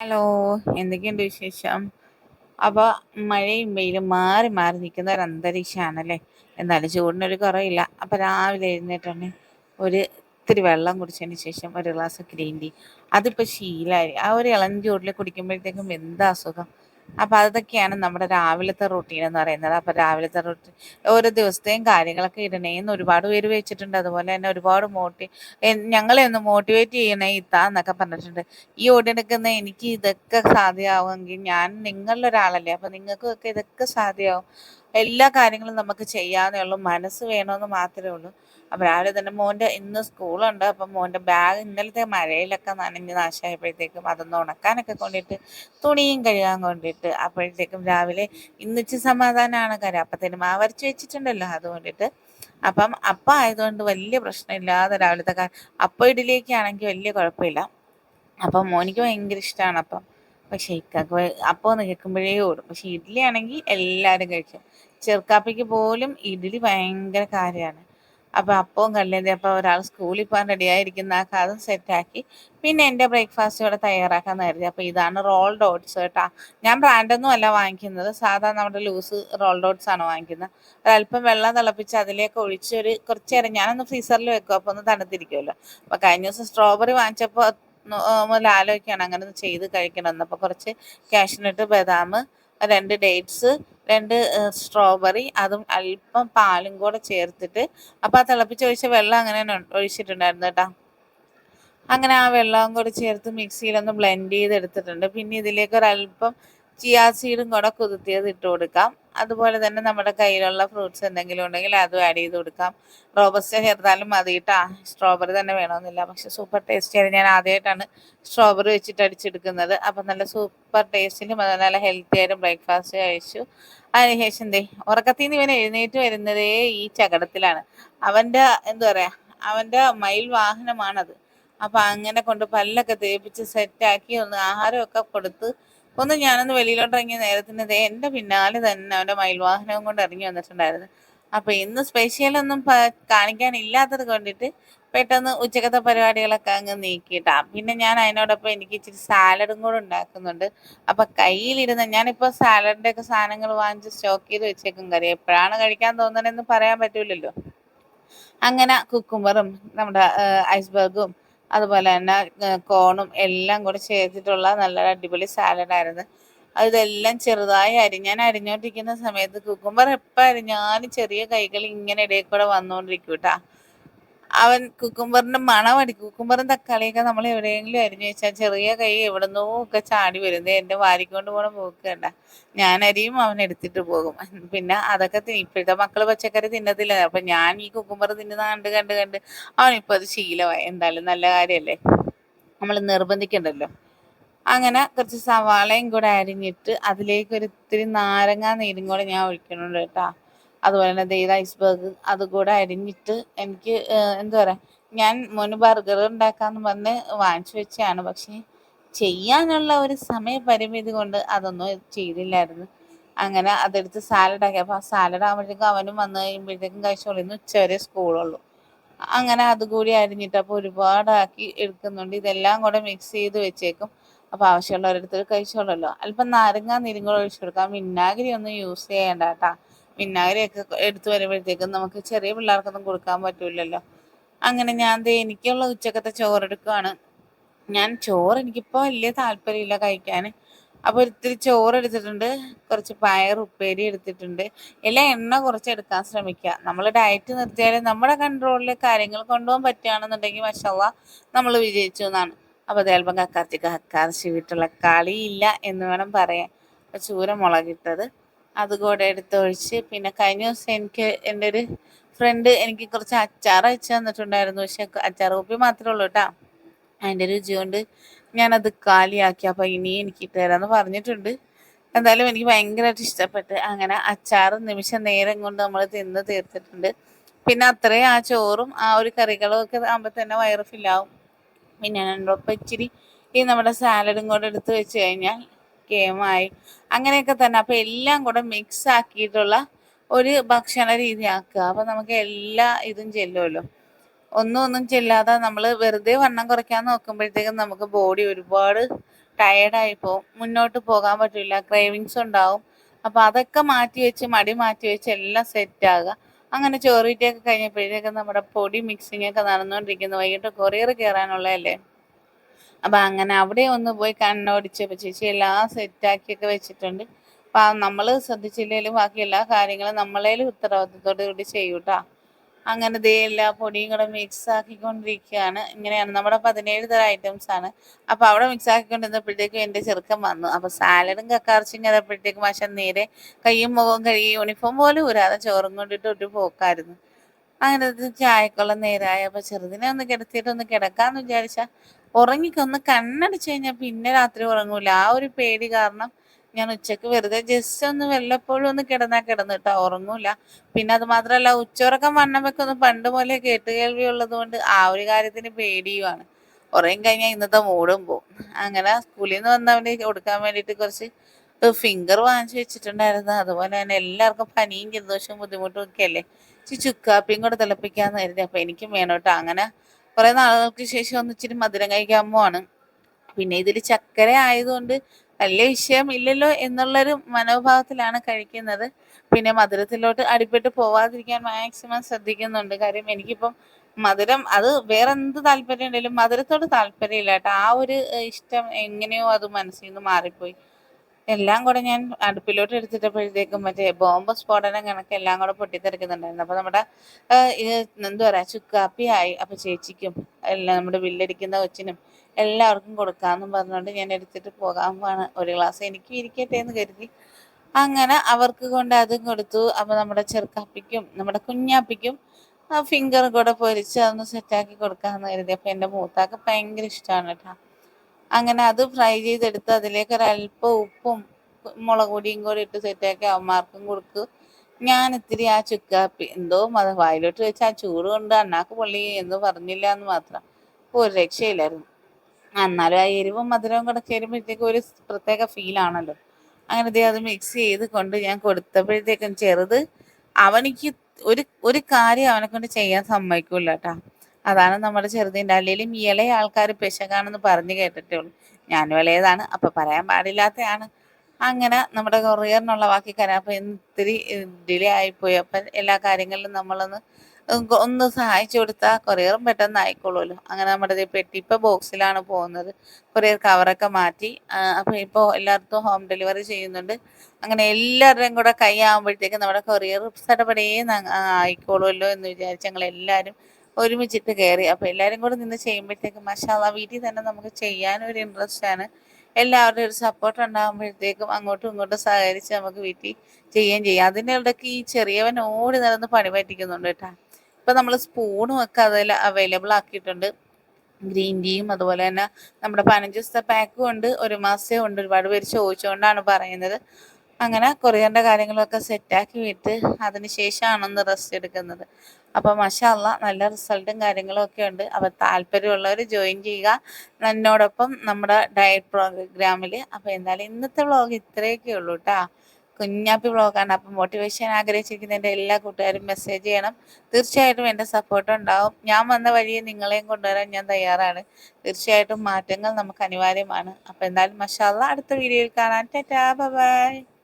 Hello എന്തൊക്കെയുണ്ട് വിശേഷം? അപ്പോൾ മഴയും വെയിലും മാറി മാറി നിൽക്കുന്ന ഒരു അന്തരീക്ഷമാണല്ലേ? എന്നാലും ചൂടിനൊരു കുറവില്ല. അപ്പോൾ രാവിലെ എഴുന്നേറ്റുണ്ടെങ്കിൽ ഒരു ഇത്തിരി വെള്ളം കുടിച്ചതിന് ശേഷം ഒരു ഗ്ലാസ് ഗ്രീൻ ടീ. അതിപ്പോൾ ശീലമായി ആ ഒരു ഇളം ചൂടിൽ കുടിക്കുമ്പോഴത്തേക്കും എന്താ അസുഖം? അപ്പോൾ അതൊക്കെയാണ് നമ്മുടെ രാവിലത്തെ റൂട്ടീൻ എന്ന് പറയുന്നത്. അപ്പോൾ രാവിലത്തെ റൂട്ടീൻ ഓരോ ദിവസത്തെയും കാര്യങ്ങളൊക്കെ ഇടണേന്ന് ഒരുപാട് പേര് വെച്ചിട്ടുണ്ട്. അതുപോലെ തന്നെ ഒരുപാട് മോട്ടി ഞങ്ങളെ ഒന്ന് മോട്ടിവേറ്റ് ചെയ്യണേ ഇത്താ എന്നൊക്കെ പറഞ്ഞിട്ടുണ്ട്. ഈ ഓടിയെടുക്കുന്ന എനിക്ക് ഇതൊക്കെ സാധ്യമാവുമെങ്കിൽ ഞാൻ നിങ്ങളിലൊരാളല്ലേ? അപ്പോൾ നിങ്ങൾക്കൊക്കെ ഇതൊക്കെ സാധ്യമാവും. എല്ലാ കാര്യങ്ങളും നമുക്ക് ചെയ്യാന്നേ ഉള്ളൂ. മനസ്സ് വേണമെന്ന് മാത്രമേ ഉള്ളൂ. അപ്പോൾ രാവിലെ തന്നെ മോന്റെ ഇന്ന് സ്കൂളുണ്ട്. അപ്പം മോന്റെ ബാഗ് ഇന്നലത്തെ മഴയിലൊക്കെ നനഞ്ഞ് നാശമായപ്പോഴത്തേക്കും അതൊന്ന് ഉണക്കാനൊക്കെ കൊണ്ടിട്ട് തുണിയും കഴുകാൻ കൊണ്ടിട്ട് അപ്പോഴത്തേക്കും രാവിലെ ഇന്നിച്ച് സമാധാനമാണ് കാര്യം. അപ്പത്തേനും ആ വരച്ച് വെച്ചിട്ടുണ്ടല്ലോ അതുകൊണ്ടിട്ട്. അപ്പം അപ്പം ആയതുകൊണ്ട് വലിയ പ്രശ്നമില്ലാതെ രാവിലത്തെ കാര്യം അപ്പം വലിയ കുഴപ്പമില്ല. അപ്പം മോനിക്ക് ഭയങ്കര ഇഷ്ടമാണ് അപ്പം. പക്ഷേ ഇക്കാക്ക് അപ്പം എന്ന് കേൾക്കുമ്പോഴേ ഓടും. പക്ഷേ ഇഡ്ഡലി ആണെങ്കിൽ എല്ലാവരും കഴിക്കും. ചെറുക്കാപ്പിക്ക് പോലും ഇഡ്ഡലി ഭയങ്കര കാര്യമാണ്. അപ്പോൾ അപ്പവും കല്ലേന്തി അപ്പോൾ ഒരാൾ സ്കൂളിൽ പോകാൻ റെഡിയായിരിക്കുന്ന ആ അതും സെറ്റാക്കി പിന്നെ എന്റെ ബ്രേക്ക്ഫാസ്റ്റ് ഇവിടെ തയ്യാറാക്കാൻ കരുതി. അപ്പോൾ ഇതാണ് റോൾ ഡോട്ട്സ് കേട്ടോ. ഞാൻ ബ്രാൻഡൊന്നും അല്ല വാങ്ങിക്കുന്നത്. സാധാ നമ്മുടെ ലൂസ് റോൾ ഡോട്ട്സ് ആണ് വാങ്ങിക്കുന്നത്. ഒരല്പം വെള്ളം തിളപ്പിച്ച് അതിലേക്ക് ഒഴിച്ച് ഒരു കുറച്ച് നേരം ഞാനൊന്ന് ഫ്രീസറിൽ വെക്കും. അപ്പോൾ ഒന്ന് തണുത്തിരിക്കുമല്ലോ അപ്പോൾ കഴിഞ്ഞ ദിവസം സ്ട്രോബെറി വാങ്ങിച്ചപ്പോൾ മുതൽ ആലോചിക്കുകയാണ്. അങ്ങനെ ഒന്ന് ചെയ്ത് കഴിക്കണമെന്ന്. അപ്പോൾ കുറച്ച് കാഷ്നട്ട് ബദാം രണ്ട് ഡേറ്റ്സ് രണ്ട് സ്ട്രോബെറി അതും അല്പം പാലും കൂടെ ചേർത്തിട്ട് അപ്പോൾ ആ തിളപ്പിച്ച് ഒഴിച്ച വെള്ളം അങ്ങനെ ഒഴിച്ചിട്ടുണ്ടായിരുന്നു കേട്ടോ. അങ്ങനെ ആ വെള്ളവും കൂടെ ചേർത്ത് മിക്സിയിലൊന്ന് ബ്ലെൻഡ് ചെയ്തെടുത്തിട്ടുണ്ട്. പിന്നെ ഇതിലേക്ക് ഒരല്പം ചിയാ സീഡും കൂടെ കുതിർത്തിയത് ഇട്ട് കൊടുക്കാം. അതുപോലെ തന്നെ നമ്മുടെ കയ്യിലുള്ള ഫ്രൂട്ട്സ് എന്തെങ്കിലും ഉണ്ടെങ്കിൽ അതും ആഡ് ചെയ്ത് കൊടുക്കാം. റോബസ്റ്റ ചേർത്താലും മതി കേട്ടാ സ്ട്രോബെറി തന്നെ വേണമെന്നില്ല. പക്ഷെ സൂപ്പർ ടേസ്റ്റ് ആയിരുന്നു ഞാൻ ആദ്യമായിട്ടാണ് സ്ട്രോബെറി വെച്ചിട്ട് അടിച്ചെടുക്കുന്നത്. അപ്പം നല്ല സൂപ്പർ ടേസ്റ്റിലും അത് നല്ല ഹെൽത്തി ആയിട്ട് ബ്രേക്ക്ഫാസ്റ്റ് കഴിച്ചു. അതിനുശേഷം എന്തേ? ഉറക്കത്തിൽ നിന്ന് ഇവൻ എഴുന്നേറ്റ് വരുന്നതേ ഈ ചകടത്തിലാണ്. അവന്റെ എന്താ പറയുക അവന്റെ മയിൽ വാഹനമാണത്. അപ്പം അങ്ങനെ കൊണ്ട് പല്ലൊക്കെ തേപ്പിച്ച് സെറ്റാക്കി ഒന്ന് ആഹാരമൊക്കെ കൊടുത്ത് ഒന്ന് ഞാനൊന്ന് വെളിയിലോട്ട് ഇറങ്ങിയ നേരത്തിന് ദേ എന്റെ പിന്നാലെ തന്നെ അവന്റെ മയിൽവാഹനവും കൊണ്ട് ഇറങ്ങി വന്നിട്ടുണ്ടായിരുന്നു. അപ്പോൾ ഇന്ന് സ്പെഷ്യലൊന്നും കാണിക്കാനില്ലാത്തത് കൊണ്ടിട്ട് പെട്ടെന്ന് ഉച്ചക്കത്തെ പരിപാടികളൊക്കെ അങ്ങ് നീക്കിയിട്ടാ. പിന്നെ ഞാൻ അതിനോടൊപ്പം എനിക്ക് ഇച്ചിരി സാലഡും കൂടെ ഉണ്ടാക്കുന്നുണ്ട്. അപ്പൊ കയ്യിലിരുന്ന് ഞാനിപ്പോൾ സാലഡിന്റെ ഒക്കെ സാധനങ്ങൾ വാങ്ങിച്ച് സ്റ്റോക്ക് ചെയ്ത് വെച്ചേക്കും കറി. എപ്പോഴാണ് കഴിക്കാൻ തോന്നണെന്ന് പറയാൻ പറ്റൂലല്ലോ. അങ്ങനെ കുക്കുമ്പറും നമ്മുടെ ഐസ്ബർഗും അതുപോലെ തന്നെ കോണും എല്ലാം കൂടെ ചേർത്തിട്ടുള്ള നല്ല അടിപൊളി സാലഡായിരുന്നു ഇതെല്ലാം ചെറുതായി അരിഞ്ഞാൻ ഞാൻ അരിഞ്ഞോണ്ടിരിക്കുന്ന സമയത്ത് കുക്കുംബർ എപ്പോൾ അരിഞ്ഞാലും ചെറിയ കൈകൾ ഇങ്ങനെ ഇടയിൽ കൂടെ വന്നുകൊണ്ടിരിക്കും അവൻ കുക്കുംബറിന്റെ മണം അടി കുക്കുംബറും തക്കാളിയൊക്കെ നമ്മൾ എവിടെയെങ്കിലും അരിഞ്ഞു വെച്ചാൽ ചെറിയ കൈ എവിടുന്നോ ഒക്കെ ചാടി വരുന്നത് എന്റെ വാരിക്കൊണ്ട് പോകണം പോക്കണ്ട ഞാൻ അരിയും അവൻ എടുത്തിട്ട് പോകും. പിന്നെ അതൊക്കെ ഇപ്പോഴത്തെ മക്കൾ പച്ചക്കറി തിന്നത്തില്ല. അപ്പൊ ഞാൻ ഈ കുക്കുംബർ തിന്നുന്ന കണ്ട് കണ്ട് കണ്ട് അവനിപ്പോ അത് ശീലമായി. എന്തായാലും നല്ല കാര്യമല്ലേ നമ്മൾ നിർബന്ധിക്കണ്ടല്ലോ. അങ്ങനെ കുറച്ച് സവാളയും കൂടെ അരിഞ്ഞിട്ട് അതിലേക്ക് ഒരു ഇത്തിരി നാരങ്ങാ നീരും കൂടെ ഞാൻ ഒഴിക്കുന്നുണ്ട് കേട്ടോ. അതുപോലെ തന്നെ ദൈത ഐസ്ബർഗ് അതുകൂടെ അരിഞ്ഞിട്ട് എനിക്ക് എന്താ പറയുക ഞാൻ മോന് ബർഗർ ഉണ്ടാക്കാന്ന് പറഞ്ഞ് വാങ്ങിച്ചു വെച്ചാണ് പക്ഷേ ചെയ്യാനുള്ള ഒരു സമയപരിമിതി കൊണ്ട് അതൊന്നും ചെയ്തില്ലായിരുന്നു. അങ്ങനെ അതെടുത്ത് സാലഡ് ആക്കി. അപ്പോൾ ആ സാലഡ് ആകുമ്പോഴത്തേക്കും അവനും വന്നു കഴിയുമ്പോഴത്തേക്കും കഴിച്ചോളൂ. ഇന്ന് ഉച്ചവരെ സ്കൂളുള്ളൂ അങ്ങനെ അതുകൂടി അരിഞ്ഞിട്ട് അപ്പോൾ ഒരുപാടാക്കി എടുക്കുന്നുണ്ട്. ഇതെല്ലാം കൂടെ മിക്സ് ചെയ്ത് വെച്ചേക്കും. അപ്പോൾ ആവശ്യമുള്ളവരെടുത്ത് കഴിച്ചോളല്ലോ. അല്പം നാരങ്ങ നീരും കൂടെ ഒഴിച്ചു കൊടുക്കാം. വിനാഗിരി ഒന്നും യൂസ് ചെയ്യേണ്ട കേട്ടാ. വിനാഗിരിയൊക്കെ എടുത്തു വരുമ്പോഴത്തേക്കും നമുക്ക് ചെറിയ പിള്ളേർക്കൊന്നും കൊടുക്കാൻ പറ്റൂലല്ലോ. അങ്ങനെ ഞാൻ ദേ എനിക്കുള്ള ഉച്ചക്കത്തെ ചോറെടുക്കുകയാണ് ഞാൻ ചോറ് എനിക്കിപ്പോൾ വലിയ താല്പര്യമില്ല കഴിക്കാൻ അപ്പോൾ ഒരിത്തിരി ചോറ് എടുത്തിട്ടുണ്ട് കുറച്ച് പയർ ഉപ്പേരി എടുത്തിട്ടുണ്ട്. എല്ലാം എണ്ണ കുറച്ച് എടുക്കാൻ ശ്രമിക്കുക നമ്മൾ ഡയറ്റ് നിർത്തിയാൽ നമ്മുടെ കൺട്രോളിൽ കാര്യങ്ങൾ കൊണ്ടുപോകാൻ പറ്റുകയാണെന്നുണ്ടെങ്കിൽ മഷവ നമ്മൾ വിജയിച്ചു എന്നാണ്. അപ്പോൾ ചിലപ്പം കക്കാർച്ചി കക്കാർച്ചി വീട്ടുള്ള കളിയില്ല എന്ന് വേണം പറയാൻ. ചൂര മുളകിട്ടത്. അതുകൂടെ എടുത്തൊഴിച്ച് പിന്നെ കഴിഞ്ഞ ദിവസം എനിക്ക് എന്റെ ഒരു ഫ്രണ്ട് എനിക്ക് കുറച്ച് അച്ചാർ അയച്ചു തന്നിട്ടുണ്ടായിരുന്നു. പക്ഷെ അച്ചാർ കുപ്പി മാത്രമേ ഉള്ളൂ കേട്ടോ. അതിന്റെ രുചി കൊണ്ട് ഞാനത് കാലിയാക്കി. അപ്പോൾ ഇനി എനിക്ക് ഇട്ടുതരാമെന്ന് പറഞ്ഞിട്ടുണ്ട്. എന്തായാലും എനിക്ക് ഭയങ്കരമായിട്ട് ഇഷ്ടപ്പെട്ട് അങ്ങനെ അച്ചാർ നിമിഷ നേരം കൊണ്ട് നമ്മൾ തിന്ന് തീർത്തിട്ടുണ്ട്. പിന്നെ അത്രയും ആ ചോറും ആ ഒരു കറികളും ഒക്കെ ആകുമ്പോൾ തന്നെ വയറ് ഫില്ലാവും പിന്നെ ഒപ്പം ഇച്ചിരി ഈ നമ്മുടെ സാലഡും കൂടെ എടുത്ത് വെച്ച് കഴിഞ്ഞാൽ കേമായി. അങ്ങനെയൊക്കെ തന്നെ. അപ്പോൾ എല്ലാം കൂടെ മിക്സ് ആക്കിയിട്ടുള്ള ഒരു ഭക്ഷണ രീതി ആക്കുക അപ്പോൾ നമുക്ക് എല്ലാ ഇതും ചെല്ലുമല്ലോ ഒന്നും ഒന്നും ചെല്ലാതെ നമ്മൾ വെറുതെ വണ്ണം കുറയ്ക്കാൻ നോക്കുമ്പോഴത്തേക്കും നമുക്ക് ബോഡി ഒരുപാട് ടയേർഡായി പോകും മുന്നോട്ട് പോകാൻ പറ്റില്ല. ക്രേവിങ്സ് ഉണ്ടാവും. അപ്പോൾ അതൊക്കെ മാറ്റി വെച്ച് മടി മാറ്റി വെച്ച് എല്ലാം സെറ്റ് ആകുക. അങ്ങനെ ചോറിറ്റൊക്കെ കഴിഞ്ഞപ്പോഴത്തേക്കും നമ്മുടെ പൊടി മിക്സിംഗ് ഒക്കെ നടന്നുകൊണ്ടിരിക്കുന്നു. വൈകിട്ട് കൊറിയർ കയറാനുള്ളതല്ലേ അപ്പം അങ്ങനെ അവിടെ ഒന്ന് പോയി കണ്ണോടിച്ചപ്പോൾ ചേച്ചി എല്ലാം സെറ്റാക്കിയൊക്കെ വെച്ചിട്ടുണ്ട്. അപ്പം നമ്മൾ ശ്രദ്ധിച്ചില്ലെങ്കിലും ബാക്കി എല്ലാ കാര്യങ്ങളും നമ്മളേലും ഉത്തരവാദിത്തത്തോടു കൂടി ചെയ്യൂട്ടാ അങ്ങനെ ദേ എല്ലാ പൊടിയും കൂടെ മിക്സ് ആക്കിക്കൊണ്ടിരിക്കുകയാണ്. ഇങ്ങനെയാണ് നമ്മുടെ പതിനേഴ് തരം ഐറ്റംസ് ആണ്. അപ്പൊ അവിടെ മിക്സ് ആക്കിക്കൊണ്ടിരുന്നപ്പോഴത്തേക്കും എന്റെ ചെറുക്കൻ വന്നു. അപ്പൊ സാലഡും കക്കാർച്ചും കയറപ്പോഴത്തേക്കും പക്ഷെ നേരെ കയ്യും മുഖവും കഴുകി യൂണിഫോം പോലും ഊരാതെ ചോറും കൊണ്ടിട്ട് ഒരു പോക്കായിരുന്നു. അങ്ങനെ ചായക്കുള്ള നേരായ അപ്പൊ ചെറുതിനെ ഒന്ന് കിടത്തിയിട്ട് ഒന്ന് കിടക്കാന്ന് വിചാരിച്ചാൽ ഉറങ്ങിക്കൊന്ന് കണ്ണടിച്ചു കഴിഞ്ഞാൽ പിന്നെ രാത്രി ഉറങ്ങൂല. ആ ഒരു പേടി കാരണം ഞാൻ ഉച്ചയ്ക്ക് വെറുതെ ജസ്റ്റ് ഒന്ന് വല്ലപ്പോഴും ഒന്ന് കിടന്നാ കിടന്നു കേട്ടോ ഉറങ്ങൂല. പിന്നെ അത് മാത്രമല്ല ഉച്ചയുറക്കം വണ്ണം ഒന്ന് പണ്ട് പോലെ കേട്ടുകേൾവി ഉള്ളത് കൊണ്ട് ആ ഒരു കാര്യത്തിന് പേടിയുമാണ്. ഉറങ്ങി കഴിഞ്ഞാൽ ഇന്നത്തെ മൂടും പോകും അങ്ങനെ സ്കൂളിൽ നിന്ന് വന്നവന് കൊടുക്കാൻ വേണ്ടിയിട്ട് കുറച്ച് ഫിംഗർ വാങ്ങിച്ചു വെച്ചിട്ടുണ്ടായിരുന്നു. അതുപോലെ തന്നെ എല്ലാവർക്കും പനിയും ജലദോഷവും ബുദ്ധിമുട്ടും ഒക്കെ അല്ലേ? ചുക്കാപ്പിയും കൂടെ തിളപ്പിക്കാന്ന് കരുതി. അപ്പൊ എനിക്കും വേണം കേട്ടോ അങ്ങനെ കുറെ നാളുകൾക്ക് ശേഷം ഒന്ന് ഇച്ചിരി മധുരം കഴിക്കാൻ പോവാണ്. പിന്നെ ഇതിൽ ചക്കര ആയതുകൊണ്ട് വലിയ വിഷയം ഇല്ലല്ലോ എന്നുള്ളൊരു മനോഭാവത്തിലാണ് കഴിക്കുന്നത്. പിന്നെ മധുരത്തിലോട്ട് അടിപ്പെട്ട് പോവാതിരിക്കാൻ മാക്സിമം ശ്രദ്ധിക്കുന്നുണ്ട്. കാര്യം എനിക്കിപ്പം മധുരം അത് വേറെ എന്ത് താല്പര്യം ഉണ്ടെങ്കിലും മധുരത്തോട് താല്പര്യമില്ല കേട്ടോ. ആ ഒരു ഇഷ്ടം എങ്ങനെയോ അത് മനസ്സിൽ നിന്ന് മാറിപ്പോയി. എല്ലാം കൂടെ ഞാൻ അടുപ്പിലോട്ട് എടുത്തിട്ടപ്പോഴത്തേക്കും മറ്റേ ബോംബ് സ്ഫോടനം കണക്ക് എല്ലാം കൂടെ പൊട്ടിത്തെറിക്കുന്നുണ്ടായിരുന്നു. അപ്പോൾ നമ്മുടെ എന്താ ചുക്കാപ്പി ആയി. അപ്പോൾ ചേച്ചിക്കും എല്ലാം നമ്മുടെ ബില്ലടിക്കുന്ന കൊച്ചിനും എല്ലാവർക്കും കൊടുക്കാമെന്നും പറഞ്ഞുകൊണ്ട് ഞാൻ എടുത്തിട്ട് പോകാൻ പോവാണ് ഒരു ഗ്ലാസ് എനിക്കും ഇരിക്കട്ടെ എന്ന് കരുതി. അങ്ങനെ അവർക്ക് കൊണ്ട് അതും കൊടുത്തു. അപ്പോൾ നമ്മുടെ ചെറുക്കാപ്പിക്കും നമ്മുടെ കുഞ്ഞാപ്പിക്കും ആ ഫിംഗർ കൂടെ പൊരിച്ച് അതൊന്ന് സെറ്റാക്കി കൊടുക്കാമെന്ന് കരുതി. അപ്പോൾ എന്റെ മൂത്താക്ക് ഭയങ്കര ഇഷ്ടമാണ് കേട്ടോ. അങ്ങനെ അത് ഫ്രൈ ചെയ്തെടുത്ത് അതിലേക്ക് ഒരല്പം ഉപ്പും മുളക് പൊടിയും കൂടി ഇട്ട് സെറ്റാക്കി അവന്മാർക്കും കൊടുക്കും. ഞാൻ ഇത്തിരി ആ ചുക്കാപ്പി എന്തോ മത വായിലോട്ട് വെച്ച് ആ ചൂട് കൊണ്ട് അണ്ണാക്ക് പൊള്ളി എന്ന് പറഞ്ഞില്ല എന്ന് മാത്രം ഒരു രക്ഷയില്ലായിരുന്നു. എന്നാലും ആ എരിവും മധുരവും കൂടെ ചേരുമ്പോഴത്തേക്കും ഒരു പ്രത്യേക ഫീലാണല്ലോ അങ്ങനെ അത് മിക്സ് ചെയ്ത് കൊണ്ട് ഞാൻ കൊടുത്തപ്പോഴത്തേക്കും ചെറുത് അവനിക്ക് ഒരു ഒരു കാര്യം അവനെ കൊണ്ട് ചെയ്യാൻ സമ്മതിക്കൂല കേട്ടാ അതാണ് നമ്മുടെ ചെറുതിന്റെ അല്ലെങ്കിലും ഇളയ ആൾക്കാർ പെശകാണെന്ന് പറഞ്ഞു കേട്ടിട്ടേ ഉള്ളൂ ഞാനും ഇളയതാണ് അപ്പം പറയാൻ പാടില്ലാത്തതാണ് അങ്ങനെ നമ്മുടെ കൊറിയറിനുള്ള ബാക്കി കാര്യം അപ്പം ഇത്തിരി ഡിലേ ആയിപ്പോയി. അപ്പം എല്ലാ കാര്യങ്ങളിലും നമ്മളൊന്ന് ഒന്ന് സഹായിച്ചു കൊടുത്താൽ കൊറിയറും പെട്ടെന്ന് ആയിക്കോളുമല്ലോ. അങ്ങനെ നമ്മുടെ പെട്ടി ഇപ്പോൾ ബോക്സിലാണ് പോകുന്നത്. കൊറിയർ കവറൊക്കെ മാറ്റി അപ്പോൾ ഇപ്പോൾ എല്ലായിടത്തും ഹോം ഡെലിവറി ചെയ്യുന്നുണ്ട്. അങ്ങനെ എല്ലാവരുടെയും കൂടെ കൈ ആകുമ്പോഴത്തേക്കും നമ്മുടെ കൊറിയർ സടപടേ ആയിക്കോളുമല്ലോ എന്ന് വിചാരിച്ച് ഞങ്ങൾ എല്ലാവരും ഒരുമിച്ചിട്ട് കയറി അപ്പോൾ എല്ലാവരും കൂടെ നിന്ന് ചെയ്യുമ്പോഴത്തേക്കും മഷാല വീട്ടിൽ തന്നെ നമുക്ക് ചെയ്യാൻ ഒരു ഇൻട്രസ്റ്റ് ആണ്. എല്ലാവരുടെയും ഒരു സപ്പോർട്ട് ഉണ്ടാകുമ്പോഴത്തേക്കും അങ്ങോട്ടും ഇങ്ങോട്ടും സഹകരിച്ച് നമുക്ക് വീട്ടിൽ ചെയ്യുകയും ചെയ്യാം. അതിന്റെ ഇടയ്ക്ക് ഈ ചെറിയവൻ ഓടി നടന്ന് പണി പറ്റിക്കുന്നുണ്ട് കേട്ടോ. ഇപ്പം നമ്മൾ സ്പൂണും ഒക്കെ അതിൽ അവൈലബിൾ ആക്കിയിട്ടുണ്ട്. ഗ്രീൻ ടീയും അതുപോലെ തന്നെ നമ്മുടെ പതിനഞ്ച് ദിവസത്തെ പാക്കും ഉണ്ട്. ഒരു മാസത്തെ ഉണ്ട് ഒരുപാട് പേര് ചോദിച്ചുകൊണ്ടാണ് പറയുന്നത്. അങ്ങനെ കൊറിയറിന്റെ കാര്യങ്ങളൊക്കെ സെറ്റാക്കി വിട്ട് അതിനുശേഷമാണെന്ന് ശേഷമാണ് റെസ്റ്റ് എടുക്കുന്നത്. അപ്പോൾ മഷാല്ല നല്ല റിസൾട്ടും കാര്യങ്ങളും ഒക്കെ ഉണ്ട്. അപ്പോൾ താല്പര്യമുള്ളവർ ജോയിൻ ചെയ്യുക. എന്നോടൊപ്പം നമ്മുടെ ഡയറ്റ് പ്രോഗ്രാമിൽ അപ്പോൾ എന്തായാലും ഇന്നത്തെ വ്ളോഗ് ഇത്രയൊക്കെ ഉള്ളൂ കേട്ടോ കുഞ്ഞാപ്പി വ്ളോഗാണ് അപ്പം മോട്ടിവേഷൻ ആഗ്രഹിച്ചിരിക്കുന്ന എല്ലാ കൂട്ടുകാരും മെസ്സേജ് ചെയ്യണം. തീർച്ചയായിട്ടും എന്റെ സപ്പോർട്ട് ഉണ്ടാവും. ഞാൻ വന്ന വഴിയെ നിങ്ങളെയും കൊണ്ടുവരാൻ ഞാൻ തയ്യാറാണ്. തീർച്ചയായിട്ടും മാറ്റങ്ങൾ നമുക്ക് അനിവാര്യമാണ്. അപ്പോൾ എന്തായാലും മഷാല്ല അടുത്ത വീഡിയോയിൽ കാണാൻ ടാറ്റാ ബൈ